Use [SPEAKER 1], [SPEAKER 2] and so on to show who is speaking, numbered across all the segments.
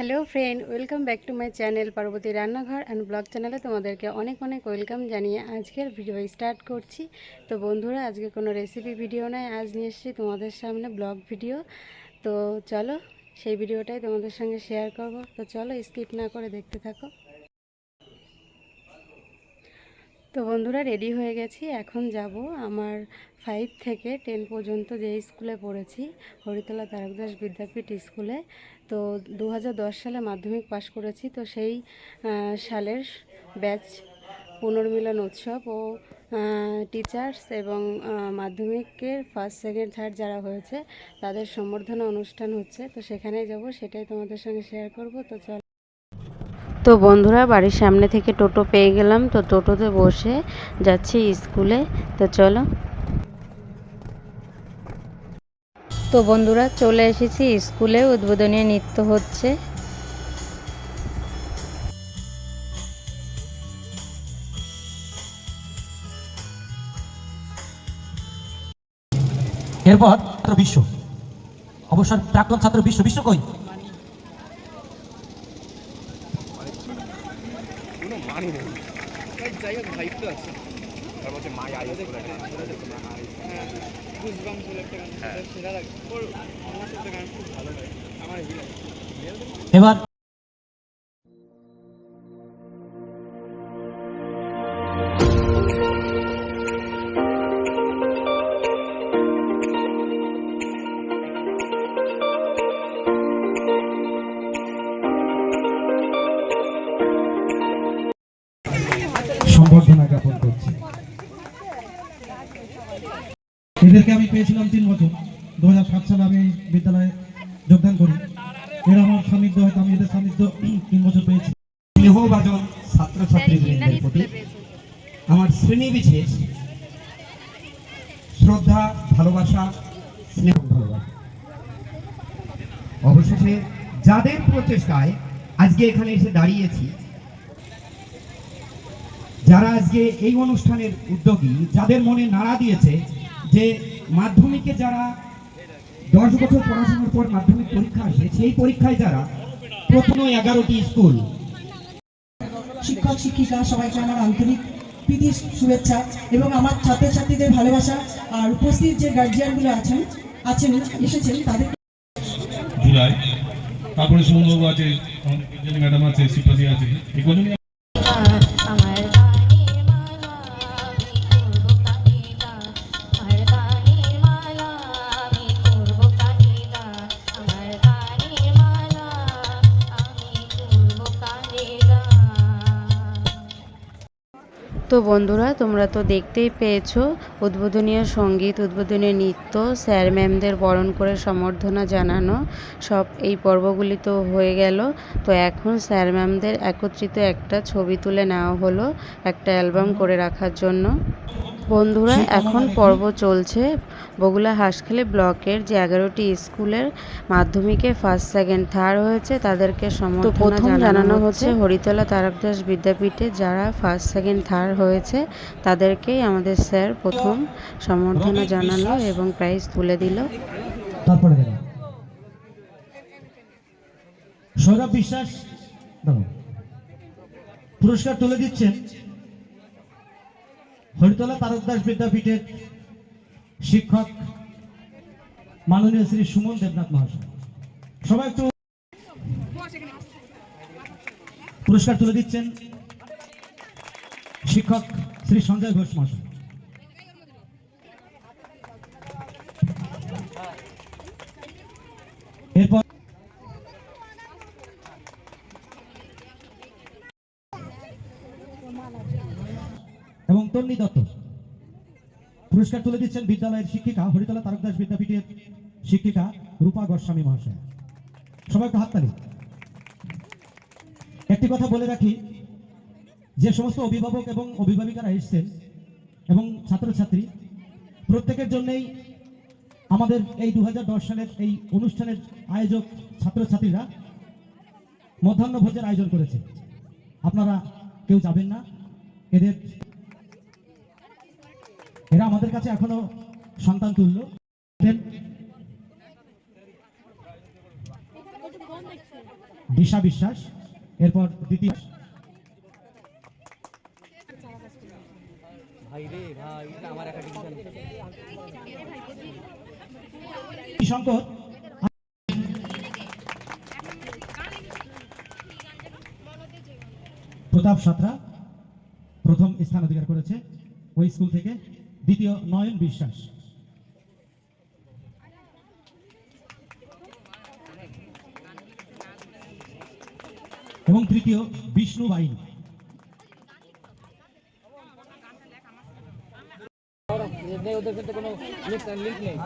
[SPEAKER 1] Hello friend, welcome back to my channel Parvati রান্নাঘর and blog চ্যানেলে তোমাদেরকে অনেক অনেক ওয়েলকাম জানিয়ে আজকের ভিডিও স্টার্ট করছি। তো বন্ধুরা, আজকে কোনো রেসিপি ভিডিও নয়, আজ নিয়ে এসেছি তোমাদের সামনে ব্লগ ভিডিও। তো চলো সেই ভিডিওটাই তোমাদের সঙ্গে শেয়ার করব। তো চলো স্কিপ না করে দেখতে থাকো। তো বন্ধুরা রেডি হয়ে গেছি। এখন যাব আমার ফাইভ থেকে টেন পর্যন্ত যে স্কুলে পড়েছি, হরিতলা তারকদাস বিদ্যাপীঠ স্কুলে। তো দু হাজার দশ সালে মাধ্যমিক পাশ করেছি। তো সেই সালের ব্যাচ পুনর্মিলন উৎসব ও টিচার্স এবং মাধ্যমিকের ফার্স্ট সেকেন্ড থার্ড যারা হয়েছে, তাদের সম্বর্ধনা অনুষ্ঠান হচ্ছে। তো সেখানেই যাব, সেটাই তোমাদের সঙ্গে শেয়ার করব। তো চল। তো বন্ধুরা, বাড়ির সামনে থেকে টোটো পেয়ে গেলাম। তো টোটোতে বসে যাচ্ছি স্কুলে। তো চলো। তো বন্ধুরা, চলে এসেছি স্কুলে, উদ্বোধনী নৃত্য হচ্ছে।
[SPEAKER 2] এরপর ছাত্র বিশ্ব। অবসর প্রাক্তন ছাত্র বিশ্ব বিশ্ব কই?
[SPEAKER 3] গুজবাম বলে একটা সেটা লাগে আমার সাথে গান খুব ভালো লাগে আমার
[SPEAKER 2] এবার
[SPEAKER 4] এদেরকে আমি পেয়েছিলাম তিন বছর। দু হাজার সাত সালে আমি বিদ্যালয়ে যোগদান করি। এর আমার সান্নিধ্য হয়তো আমি এদের সান্নিধ্য তিন বছর পেয়েছি।
[SPEAKER 5] স্নেহভাজন ছাত্রছাত্রীবৃন্দের প্রতি আমার শ্রেণি বিশেষ শ্রদ্ধা ভালোবাসা স্নেহ ভালোবাসা। অবশেষে যাদের প্রচেষ্টায় আজকে এখানে এসে দাঁড়িয়েছি যারা আজকে এই অনুষ্ঠানের উদ্যোগী যাদের মনে নাড়া দিয়েছে যে মাধ্যমিকে যারা দশ বছর পড়াশোনার পর মাধ্যমিক পরীক্ষা আসে সেই পরীক্ষায় যারা প্রথম এগারোটি স্কুল।
[SPEAKER 6] শিক্ষক শিক্ষিকা সবাইকে আমার আন্তরিক প্রীতি শুভেচ্ছা এবং আমার ছাত্রছাত্রীদের ভালোবাসা আর উপস্থিত যে গার্জিয়ানগুলো আছেন আছেন এসেছেন তাদের
[SPEAKER 7] জুলাই। তারপরে সুমনবাবু আছে ম্যাডাম আছে শিপ্রাদি আছে।
[SPEAKER 1] বন্ধুরা, তোমরা তো দেখতেই পেয়েছ উদ্বোধনীয় সংগীত, উদ্বোধনীয় নৃত্য, স্যার ম্যামদের বরণ করে সম্বর্ধনা জানানো, সব এই পর্বগুলি তো হয়ে গেল। তো এখন স্যার ম্যামদের একত্রিত একটা ছবি তুলে নেওয়া হলো একটা অ্যালবাম করে রাখার জন্য। বন্ধুরা এখন পর্ব চলছে। বগুলা হাঁসখালি ব্লকের যে এগারোটি স্কুলের মাধ্যমিকে ফার্স্ট সেকেন্ড থার্ড হয়েছে তাদেরকে প্রথম জানানো হচ্ছে। হরিতলা তারকদাস বিদ্যাপীঠে যারা ফার্স্ট সেকেন্ড থার্ড হয়েছে তাদেরকেই আমাদের স্যার প্রথম সম্বর্ধনা জানালো এবং প্রাইজ তুলে দিল।
[SPEAKER 4] তারপরে সৌরভ বিশ্বাস পুরস্কার তুলে দিচ্ছেন। হরিতলা তারকদাস বিদ্যাপীঠের শিক্ষক মাননীয় শ্রী সুমন দেবনাথ মহাশয়। সবাই একটু পুরস্কার তুলে দিচ্ছেন শিক্ষক শ্রী সঞ্জয় ঘোষ মহাশয় এরপর এবং তন্নি দত্ত পুরস্কার তুলে দিচ্ছেন বিদ্যালয়ের শিক্ষিকা, হরিতলা তারকদাস বিদ্যাপীঠের শিক্ষিকা রূপা গোস্বামী মহাশয়। সবাই হাততালি। একটি কথা বলে রাখি, যে সমস্ত অভিভাবক এবং অভিভাবিকারা এসছেন এবং ছাত্রছাত্রী, প্রত্যেকের জন্যই আমাদের এই দু হাজার দশ সালের এই অনুষ্ঠানের আয়োজক ছাত্রছাত্রীরা মধ্যাহ্ন ভোজের আয়োজন করেছে। আপনারা কেউ যাবেন না, এদের এরা আমাদের কাছে এখনও সন্তান দেন। দিশা বিশ্বাস এরপর দ্বিতীয়। শঙ্কর প্রতাপ সাঁতরা প্রথম স্থান অধিকার করেছে ওই স্কুল থেকে। দ্বিতীয় নয়ন বিশ্বাস। এবং তৃতীয় বিষ্ণু বাইন
[SPEAKER 3] নেই ওদের সাথে কোনো লিঙ্ক নেই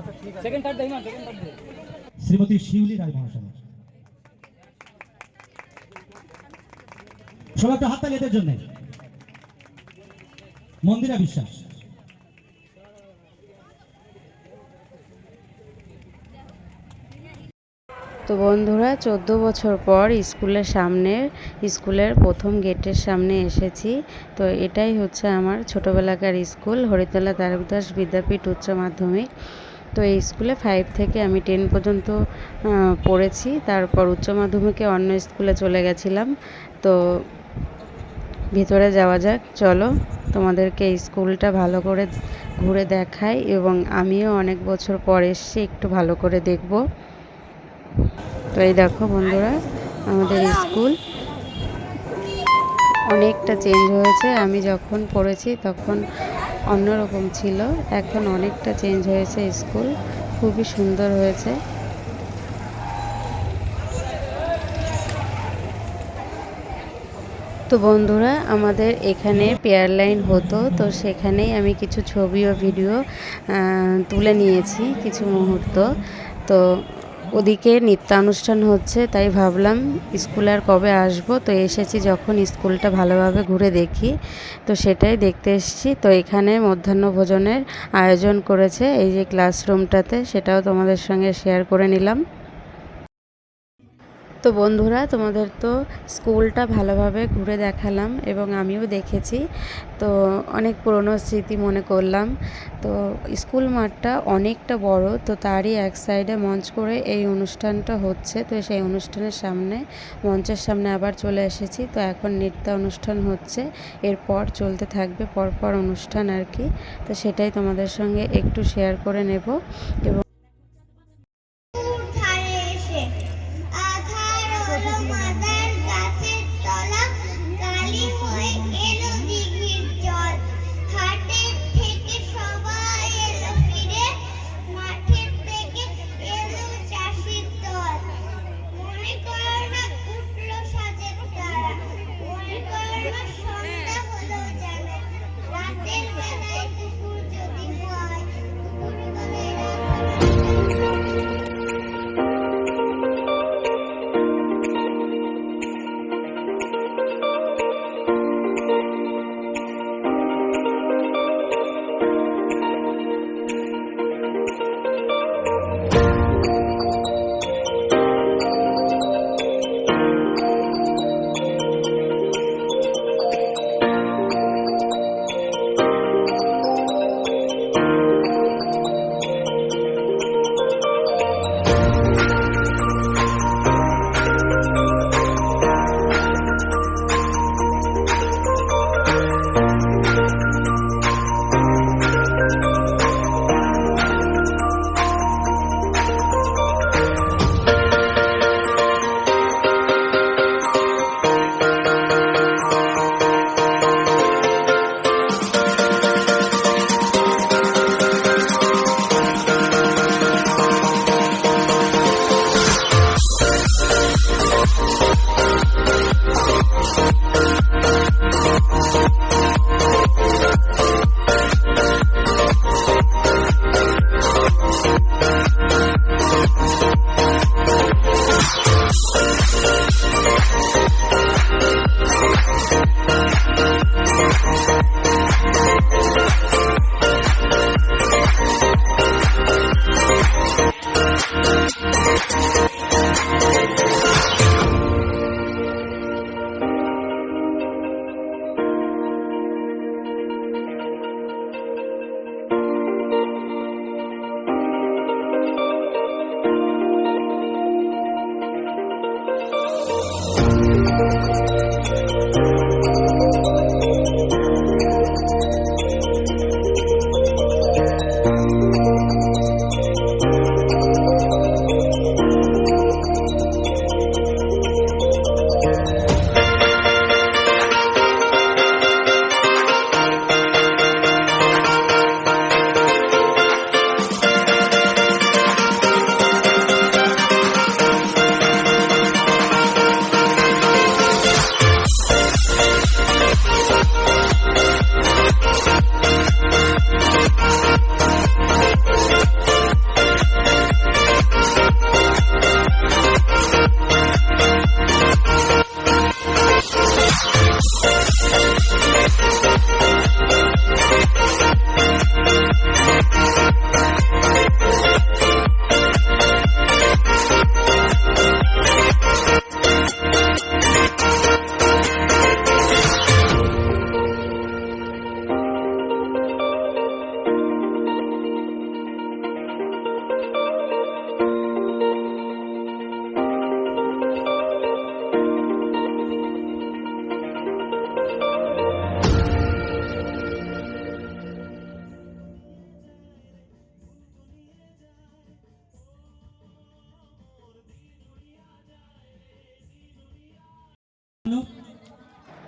[SPEAKER 3] সেকেন্ড থার্ড দেই না সেকেন্ড থার্ড দেই
[SPEAKER 4] শ্রীমতী শিউলি রায় মহাশয়। সবাই হাততালি এদের জন্য। মন্দিরা বিশ্বাস।
[SPEAKER 1] তো বন্ধুরা, চোদ্দ বছর পর স্কুলের সামনে, স্কুলের প্রথম গেটের সামনে এসেছি। তো এটাই হচ্ছে আমার ছোটোবেলাকার স্কুল, হরিতলা তারকদাস বিদ্যাপীঠ উচ্চ মাধ্যমিক। তো এই স্কুলে ফাইভ থেকে আমি টেন পর্যন্ত পড়েছি। তারপর উচ্চ মাধ্যমিকে অন্য স্কুলে চলে গেছিলাম। তো ভিতরে যাওয়া যাক, চলো তোমাদেরকে স্কুলটা ভালো করে ঘুরে দেখাই এবং আমিও অনেক বছর পর এসছি, একটু ভালো করে দেখব। তো এই দেখো বন্ধুরা, আমাদের স্কুল। অনেকটা চেঞ্জ হয়েছে। আমি যখন পড়েছি তখন অন্যরকম ছিল। এখন অনেকটা চেঞ্জ হয়েছে স্কুল। খুবই সুন্দর হয়েছে। তো বন্ধুরা, আমাদের এখানে পেয়ার লাইন হতো। তো সেখানেই আমি কিছু ছবি ও ভিডিও তুলে নিয়েছি কিছু মুহূর্ত। তো ওদিকে নিত্যানুষ্ঠান হচ্ছে, তাই ভাবলাম স্কুল আর কবে আসব? তো এসেছি যখন স্কুলটা ভালোভাবে ঘুরে দেখি, তো সেটাই দেখতে এসেছি। তো এখানে মধ্যাহ্ন ভোজনের আয়োজন করেছে, এই যে ক্লাসরুমটাতে সেটাও তোমাদের সঙ্গে শেয়ার করে নিলাম। তো বন্ধুরা, তোমাদের তো স্কুলটা ভালোভাবে ঘুরে দেখালাম এবং আমিও দেখেছি। তো অনেক পুরনো স্মৃতি মনে করলাম। তো স্কুল মাঠটা অনেকটা বড়, তো তারই এক সাইডে মঞ্চ করে এই অনুষ্ঠানটা হচ্ছে। তো সেই অনুষ্ঠানের সামনে, মঞ্চের সামনে আবার চলে এসেছি। তো এখন নৃত্য অনুষ্ঠান হচ্ছে। এরপর চলতে থাকবে পরপর অনুষ্ঠান আর কি। তো সেটাই তোমাদের সঙ্গে একটু শেয়ার করে নেব এবং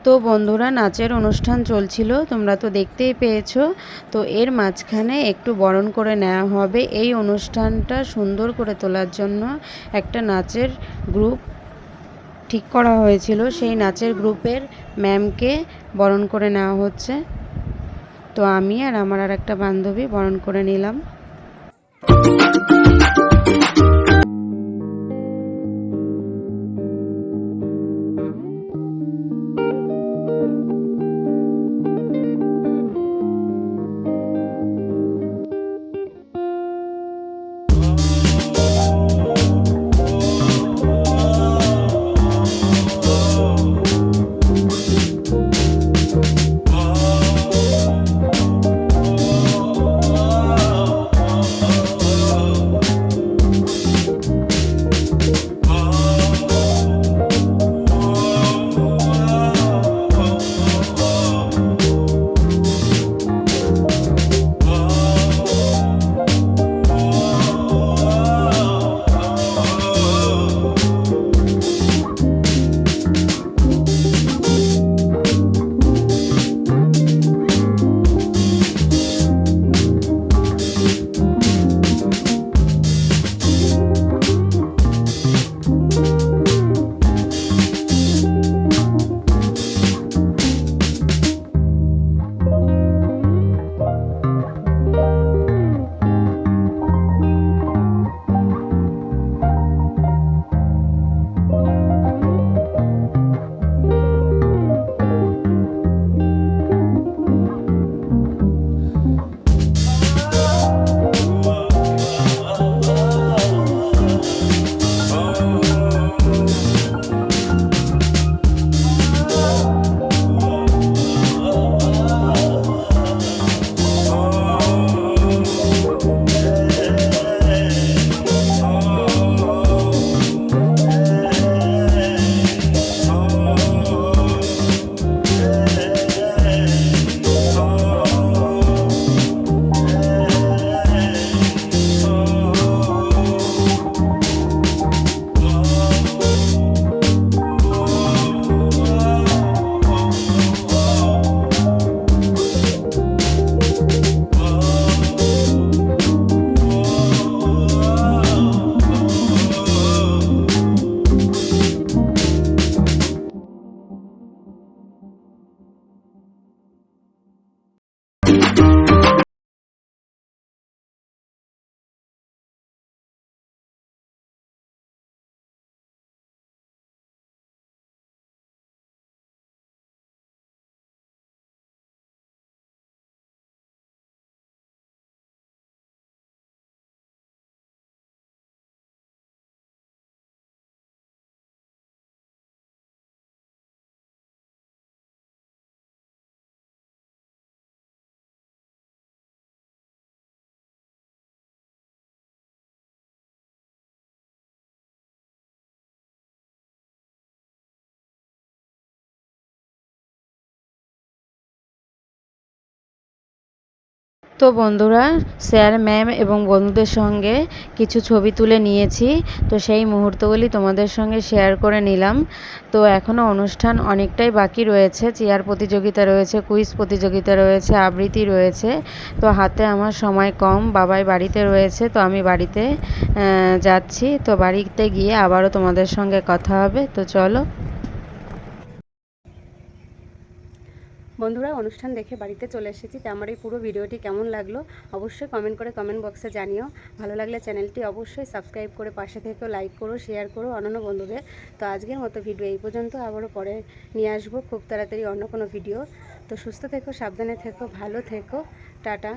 [SPEAKER 1] তো বন্ধুরা, নাচের অনুষ্ঠান চলছিল, তোমরা তো দেখতেই পেয়েছ। তো এর মাঝখানে একটু বরণ করে নেওয়া হবে। এই অনুষ্ঠানটা সুন্দর করে তোলার জন্য একটা নাচের গ্রুপ ঠিক করা হয়েছিল। সেই নাচের গ্রুপের ম্যামকে বরণ করে নেওয়া হচ্ছে। তো আমি আর আমার আর একটা বান্ধবী বরণ করে নিলাম। তো বন্ধুরা, স্যার, ম্যাম এবং বন্ধুদের সঙ্গে কিছু ছবি তুলে নিয়েছি। তো সেই মুহূর্তগুলি তোমাদের সঙ্গে শেয়ার করে নিলাম। তো এখনও অনুষ্ঠান অনেকটাই বাকি রয়েছে। চেয়ার প্রতিযোগিতা রয়েছে, কুইজ প্রতিযোগিতা রয়েছে, আবৃত্তি রয়েছে। তো হাতে আমার সময় কম, বাবাই বাড়িতে রয়েছে, তো আমি বাড়িতে যাচ্ছি। তো বাড়িতে গিয়ে আবারও তোমাদের সঙ্গে কথা হবে। তো চলো।
[SPEAKER 8] বন্ধুরা, অনুষ্ঠান দেখে বাড়িতে চলে এসেছি, তো আমার এই পুরো ভিডিওটি কেমন লাগল অবশ্যই কমেন্ট করে কমেন্ট বক্সে জানিও। ভালো লাগলে চ্যানেলটি অবশ্যই সাবস্ক্রাইব করে পাশে থেকেও লাইক করো শেয়ার করো অন্যান্য বন্ধুদের। তো আজকের মতো ভিডিও এই পর্যন্ত, আবারও পরে নিয়ে আসব খুব তাড়াতাড়ি অন্য কোনো ভিডিও তো সুস্থ থেকো, সাবধানে থেকো, ভালো থেকো, টাটা।